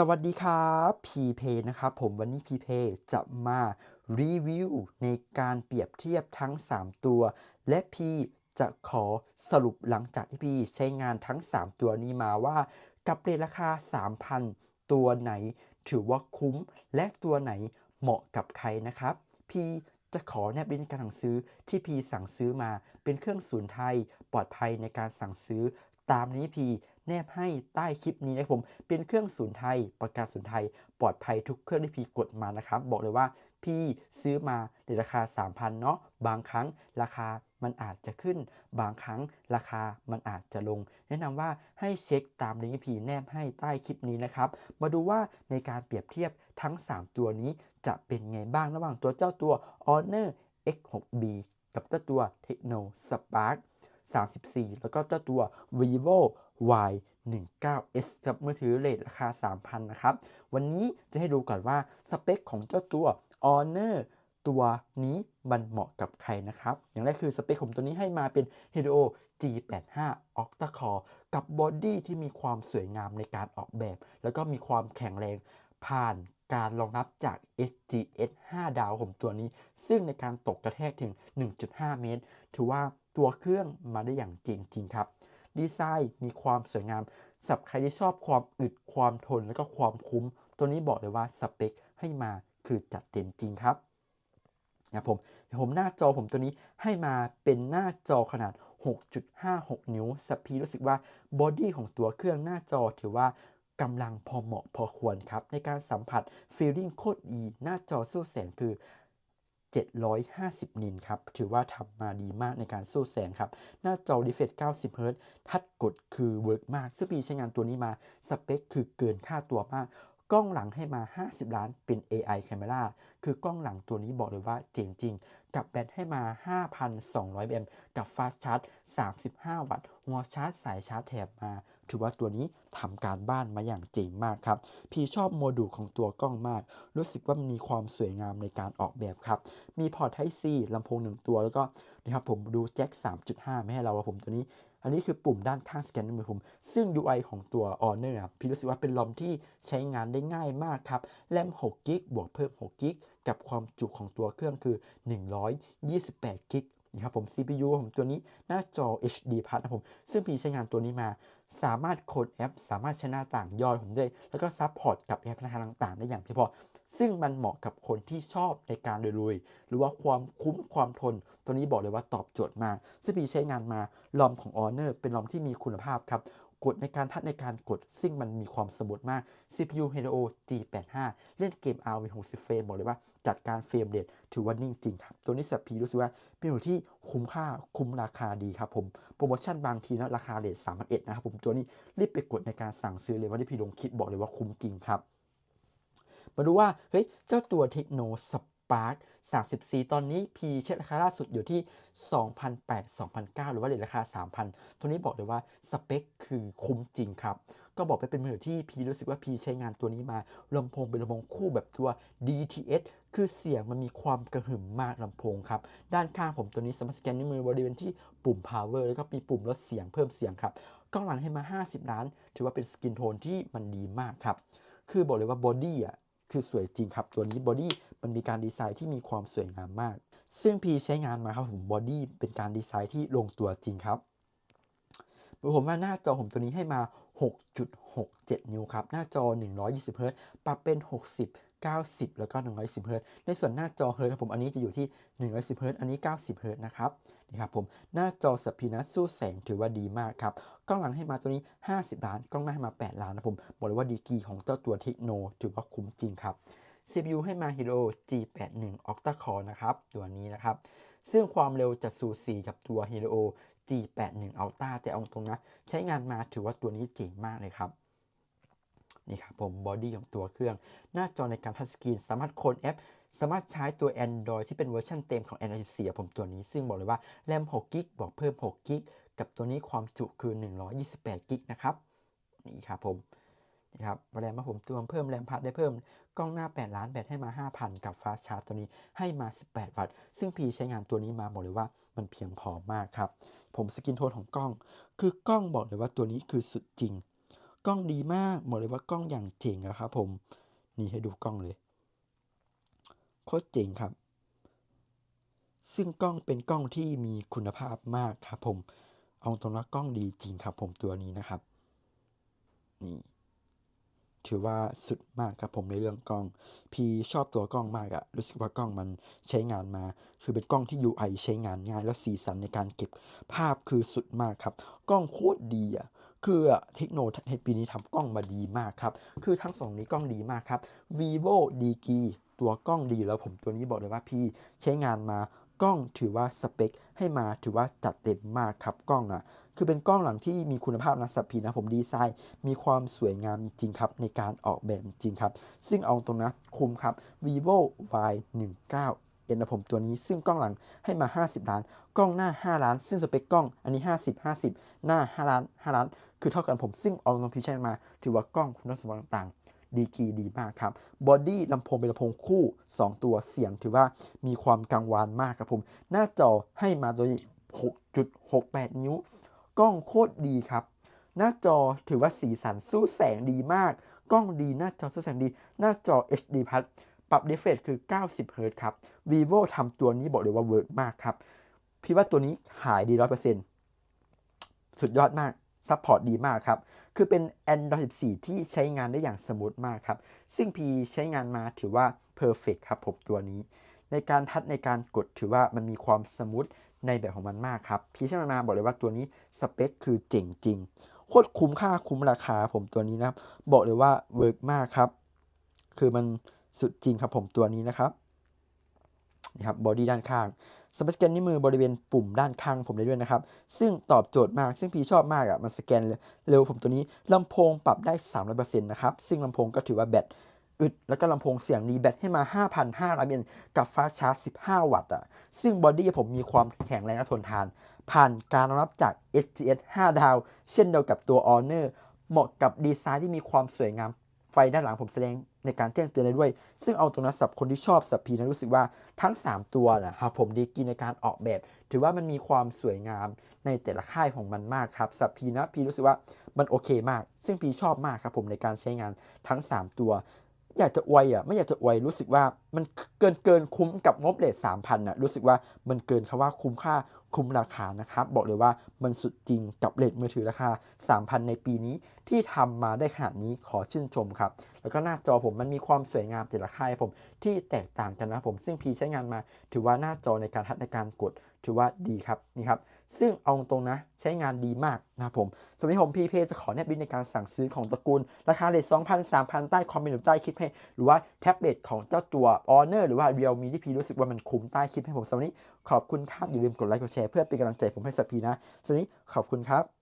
สวัสดีครับพีเพนะครับผมวันนี้พีเพจะมารีวิวในการเปรียบเทียบทั้ง 3 ตัว และพีจะขอสรุปหลังจากที่พีใช้งานทั้ง 3 ตัวนี้มาว่า กับเรทราคา 3,000 ตัวไหน ถือว่าคุ้ม และตัวไหนเหมาะกับใครนะครับ พีจะขอแนบลิงก์การสั่งซื้อที่พีสั่งซื้อมาเป็นเครื่องศูนย์ไทย ปลอดภัยในการสั่งซื้อตามนี้พี แนบให้ใต้คลิปนี้นะครับผม เป็นเครื่องศูนย์ไทย ประกันศูนย์ไทย ปลอดภัยทุกเครื่องที่พีกดมานะครับ บอกเลยว่าพี่ซื้อมาในราคา 3,000 เนาะ บางครั้งราคามันอาจจะขึ้น บางครั้งราคามันอาจจะลง แนะนำว่าให้เช็คตามลิงก์พีแนบให้ใต้คลิปนี้นะครับ มาดูว่าในการเปรียบเทียบทั้ง 3 ตัวนี้จะเป็นไงบ้างระหว่างตัวเจ้าตัว Honor X6B กับเจ้าตัว Techno Spark 34 แล้วก็เจ้าตัว vivo y 19s ครับมือถือเลทราคา 3,000 นะครับ วันนี้จะให้ดูก่อนว่าสเปคของเจ้าตัว Honor ตัวนี้มันเหมาะกับใครนะครับ อย่างแรกคือสเปคของตัวนี้ให้มาเป็น Helio G85 Octa Core กับบอดี้ที่มีความสวยงามในการออกแบบ แล้วก็มีความแข็งแรงผ่านการรองรับจาก SGS 5 ดาวผมตัวนี้ ซึ่งในการตกกระแทกถึง 1.5 เมตร ถือว่าตัวเครื่องมาได้อย่างจริงจริงครับ ดีไซน์ มีความสวยงามสำหรับใครที่ชอบความอึดความทนและก็ความคุ้ม ตัวนี้บอกเลยว่าสเปคให้มาคือจัดเต็มจริงครับนะผมผมหน้าจอผมตัวนี้ให้มาเป็นหน้าจอขนาด 6.56 นิ้วสปีรู้สึกว่าบอดี้ของตัวเครื่องหน้าจอถือว่ากำลังพอเหมาะพอควรครับ ในการสัมผัสฟีลลิ่งโคตรอีหน้าจอสู้แสงคือ 750 นินครับ ถือว่าทำมาดีมากในการสู้แสงครับ หน้าจอ refresh 90 Hz ทัดกดคือเวิร์กมาก ซึ่งมีใช้งานตัวนี้มา สเปคคือเกินค่าตัวมาก กล้องหลังให้มา 50 ล้านเป็น AI Camera คือกล้องหลังตัวนี้บอกเลยว่าเจ๋งจริง กับแบตให้มา 5,200 mAh กับ Fast Charge 35 วัตต์ หัวชาร์จสายชาร์จแถมมา ถือว่าตัวนี้ทำการบ้านมาอย่างเจ๋งมากครับ พี่ชอบโมดูลของตัวกล้องมาก รู้สึกว่ามีความสวยงามในการออกแบบครับ มีพอร์ต Type C ลำโพงหนึ่งตัว แล้วก็นะครับผมดูแจ็ค 3.5 ไม่ให้เราผมตัวนี้ อันนี้คือปุ่มด้านข้างสแกนมือผม ซึ่ง UI ของตัว Honor ครับ พี่รู้สึกว่าเป็นลอมที่ใช้งานได้ง่ายมากครับ แรม6กิกบวกเพิ่ม6กิกกับความจุของตัวเครื่องคือ 128กิก นะครับผม CPU ผมตัวนี้หน้าจอ HD Plus นะผม ซึ่งพี่ใช้งานตัวนี้มา สามารถโคดแอป สามารถใช้หน้าต่างย่อผมได้ แล้วก็ซัพพอร์ตกับแอปธนาคารต่างๆ ได้อย่างเพียงพอ ซึ่งมันเหมาะกับคนที่ชอบในการลุยๆหรือว่าความคุ้มความทน ตัวนี้บอกเลยว่าตอบโจทย์มากซึ่งพี่ใช้งานมาลอมของ Honor เป็นลอมที่มีคุณภาพครับ กดในการทัดในการกด ซึ่งมันมีความสมูทมาก CPU Helio G85 เล่นเกม RV 60 เฟรมบอกเลยว่าจัดการเฟรมเรทถือว่านิ่งจริงครับ ตัวนี้สับพีรู้สึกว่าเป็นอยู่ที่คุ้มค่าคุ้มราคาดีครับผม โปรโมชั่นบางทีนะราคาเลท3 1 0 0นะครับผมตัวนี้รีบไปกดในการสั่งซื้อเลยว่าที่พี่ลงคลิปบอกเลยว่าคุ้มจริงครับมาดูว่าเฮ้ยเจ้าตัวเทคโนส ปาร์ค34 ตอนนี้พีเช็คราคาล่าสุดอยู่ที่ 2,800 2,900 หรือว่าเลทราคา 3,000 ตัวนี้บอกเลยว่าสเปคคือคุ้มจริงครับ ก็บอกไปเป็นมือที่พีรู้สึกว่าพีใช้งานตัวนี้มาลำโพงเป็นลำโพงคู่แบบตัว DTS คือเสียงมันมีความกระหึ่มมากลำโพงครับ ด้านข้างผมตัวนี้สามารถสแกนนิ้วมือบริเวณที่ปุ่ม power แล้วก็มีปุ่มลดเสียงเพิ่มเสียงครับกล้องหลังให้มา 50 ล้าน ถือว่าเป็นสกินโทนที่มันดีมากครับ คือบอกเลยว่าบอดี้อะคือสวยจริงครับ ตัวนี้บอดี้ มันมีการดีไซน์ที่มีความสวยงามมาก ซึ่งพีใช้งานมาครับผมบอดี้เป็นการดีไซน์ที่ลงตัวจริงครับผมว่าหน้าจอผมตัวนี้ให้มา 6.67 นิ้วครับ หน้าจอ 120 เฮิรตปรับเป็น 60 90 แล้วก็ 110เฮิรตในส่วนหน้าจอเฮิรตครับผม อันนี้จะอยู่ที่ 110เฮิรตอันนี้ 90เฮิรตนะครับ นี่ครับผม หน้าจอสปีนัสสู้แสงถือว่าดีมากครับ กล้องหลังให้มาตัวนี้ 50 ล้าน กล้องหน้าให้มา 8 ล้านนะผม บอกเลยว่าดีกีของเจ้าตัวเทคโนถือว่าคุ้มจริงครับ CPU ให้มา Helio G81 Octa Core นะครับ ตัวนี้นะครับ ซึ่งความเร็วจะสูสีกับตัว Helio G81 Ultra แต่เอาตรงนะ ใช้งานมาถือว่าตัวนี้เจ๋งมากเลยครับ นี่ครับผมบอดี้ของตัวเครื่อง หน้าจอในการทัชสกรีนสามารถโค้ดแอปสามารถใช้ตัว Android ที่เป็นเวอร์ชันเต็มของ Android 14ผมตัวนี้ ซึ่งบอกเลยว่าแรม6กิกบอกเพิ่ม6กิกกับตัวนี้ความจุคือ 128กิกนะครับ นี่ครับผม นี่ครับ แรมมาผมตัวเพิ่มแรมพัดได้เพิ่ม กล้องหน้า 8 ล้าน แบตให้มา 5,000 กับฟาสชาร์จตัวนี้ให้มา 18 วัตต์ ซึ่งพีใช้งานตัวนี้มาบอกเลยว่ามันเพียงพอมากครับ ผมสกินโทนของกล้อง คือกล้องบอกเลยว่าตัวนี้คือสุดจริง กล้องดีมากบอกเลยว่ากล้องอย่างเจ๋งอะครับผม นี่ให้ดูกล้องเลย โคตรเจ๋งครับ ซึ่งกล้องเป็นกล้องที่มีคุณภาพมากครับผม เอาตรงนะกล้องดีจริงครับผมตัวนี้นะครับ นี่ ถือว่าสุดมากครับผมในเรื่องกล้อง พี่ชอบตัวกล้องมากอะรู้สึกว่ากล้องมันใช้งานมา คือเป็นกล้องที่ UI ใช้งานง่าย แล้วสีสันในการเก็บภาพคือสุดมากครับ กล้องโคตรดีอะคือเทคโนในปีนี้ทำกล้องมาดีมากครับ คือทั้งสองนี้กล้องดีมากครับ vivo d k ตัวกล้องดีแล้วผมตัวนี้บอกเลยว่าพี่ใช้งานมากล้องถือว่าสเปคให้มาถือว่าจัดเต็มมากครับกล้องอะ คือเป็นกล้องหลังที่มีคุณภาพนะสับพีนะผมดีไซน์ มีความสวยงามจริงครับ ในการออกแบบจริงครับ ซึ่งเอาตรงนะคุ้มครับ vivo y 1 9เอ็นนะผมตัวนี้ซึ่งกล้องหลังให้มา 50 ล้าน กล้องหน้า 5 ล้าน ซึ่งสเปคกล้องอันนี้ 50 50 หน้า 5 ล้าน 5 ล้าน คือเท่ากันผม ซึ่งเอาตรงพิชันมา ถือว่ากล้องคุณสมบัติต่างๆดีกีดีมากครับบอดี้ลำโพงเป็นลำโพงคู่ 2 ตัวเสียงถือว่ามีความกังวานมากครับผม หน้าจอให้มาโดย 6.68 นิ้ว กล้องโคตรดีครับ หน้าจอถือว่าสีสันสู้แสงดีมาก กล้องดีหน้าจอสู้แสงดี หน้าจอ HD พัดปรับ refresh คือ 90 Hz ครับ vivo ทำตัวนี้บอกเลยว่าเวิร์กมากครับ พี่ว่าตัวนี้หายดี 100%สุดยอดมาก ซัพพอร์ตดีมากครับ คือเป็น Android 14 ที่ใช้งานได้อย่างสมูทมากครับ ซึ่งพีใช้งานมาถือว่า Perfect ครับผมตัวนี้ ในการทัดในการกดถือว่ามันมีความสมูท ในแบบของมันมากครับพี่ใช้มาบอกเลยว่าตัวนี้สเปคคือเจ๋งจริงโคตรคุ้มค่าคุ้มราคาผมตัวนี้นะครับ บอกเลยว่าเวิร์กมากครับ คือมันสุดจริงครับผมตัวนี้นะครับนี่ครับบอดี้ด้านข้างสเปคสแกนนิ้วมือบริเวณปุ่มด้านข้างผมได้ด้วยนะครับ ซึ่งตอบโจทย์มากซึ่งพี่ชอบมากอะ่ะมันสแกนเร็วผมตัวนี้ลำโพงปรับได้ 300%นะครับ ซึ่งลำโพงก็ถือว่าแบต อึด แล้วก็ลำโพงเสียงดีแบตให้มา 5,500มิลกับฟ้าชาร์จ 15 วัตต์อะ ซึ่งบอดี้ผมมีความแข็งแรงและทนทาน ผ่านการรองรับจาก SGS 5 ดาว เช่นเดียวกับตัว Honor เหมาะกับดีไซน์ที่มีความสวยงาม ไฟด้านหลังผมแสดงในการแจ้งเตือนได้ด้วย ซึ่งเอาตรงนั้นสับคนที่ชอบสับพีนะรู้สึกว่าทั้ง 3 ตัวนะครับผมดีกีในการออกแบบ ถือว่ามันมีความสวยงามในแต่ละค่ายของมันมากครับสับพีนะพีรู้สึกว่ามันโอเคมาก ซึ่งพีชอบมากครับผมในการใช้งานทั้ง 3 ตัว อยากจะอวยอะไม่อยากจะอวยรู้สึกว่ามันเกินเกินคุ้มกับงบเลทสามพันอะรู้สึกว่ามันเกินคำว่าคุ้มค่า คุ้มราคานะครับ บอกเลยว่ามันสุดจริงกับเลทมือถือราคา 3,000 ในปีนี้ที่ทำมาได้ขนาดนี้ขอชื่นชมครับ แล้วก็หน้าจอผมมันมีความสวยงามแต่ละค่ายผมที่แตกต่างกันนะผมซึ่งพีใช้งานมา ถือว่าหน้าจอในการทัดในการกดถือว่าดีครับนี่ครับ ซึ่งเอาตรงนะใช้งานดีมากนะผมสำหรับผมพีเพจะขอแนบลิงในการสั่งซื้อของตระกูล ราคาเลท2,000 3,000 ใต้คอมเมนต์หรือใต้คลิปให้ หรือว่าแท็บเล็ตของเจ้าตัว Honor หรือว่า Realme ที่พีรู้สึกว่ามันคุ้มใต้คลิปให้ผมสำหรับนี้ ขอบคุณครับอย่าลืมกดไลค์กดแชร์เพื่อเป็นกำลังใจผมให้สัพีนะสวันนี้ขอบคุณครับ